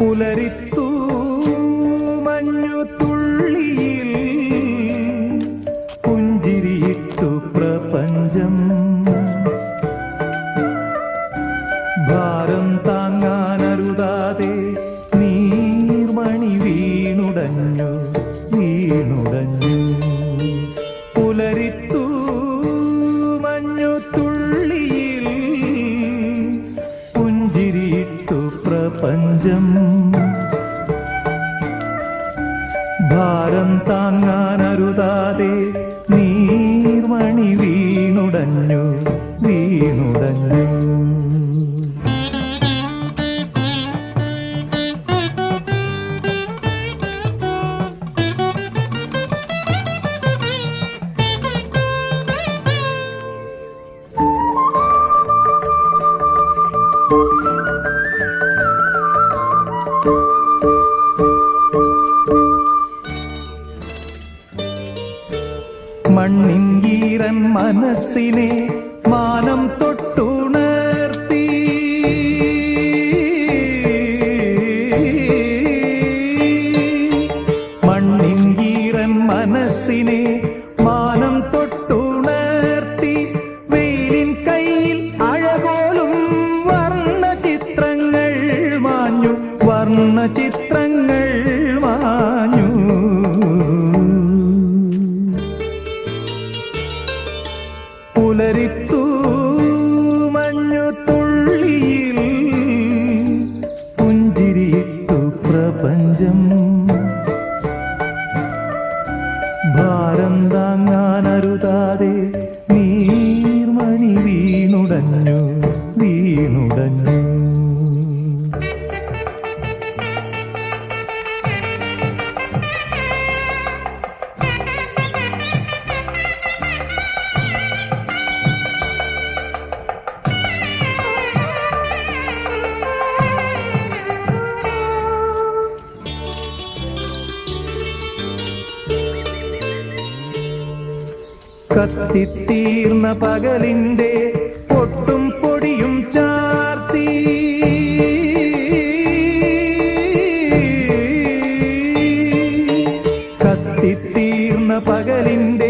പുലരിത്തു മഞ്ഞു തുള്ളിയിൽ പുഞ്ചിരിയിട്ടു പ്രപഞ്ചം. ഭാരം താങ്ങാൻ അരുതാതെ നീർമണി വീണുടഞ്ഞു വീണുടഞ്ഞു. പുലരിത്തു മഞ്ഞു തുള്ളിയിൽ പുഞ്ചിരിയിട്ടു പ്രപഞ്ചം. ഭാരം താങ്ങാനരുതാതെ നീർമണി വീണുടഞ്ഞു വീണുടഞ്ഞു. മണ്ണിൻകീരൻ മനസ്സിനെ മാനം തൊട്ടുണർത്തി. മണ്ണിൻകീരൻ മനസ്സിനെ മാനം തൊട്ടുണർത്തി. വെയിലിൻ കയ്യിൽ അഴകോലും വർണ ചിത്രങ്ങൾ മാഞ്ഞു. വർണ പുലരിത്തു മഞ്ഞു തുള്ളിയിൽ പുഞ്ചിരിയിട്ടു പ്രപഞ്ചം. ഭാരം താങ്ങാനരുതാതെ നീർമണി വീണുടഞ്ഞു വീണുടഞ്ഞു. കത്തിത്തീർന്ന പകലിന്റെ പൊട്ടും പൊടിയും ചാർത്തി. കത്തിത്തീർന്ന പകലിന്റെ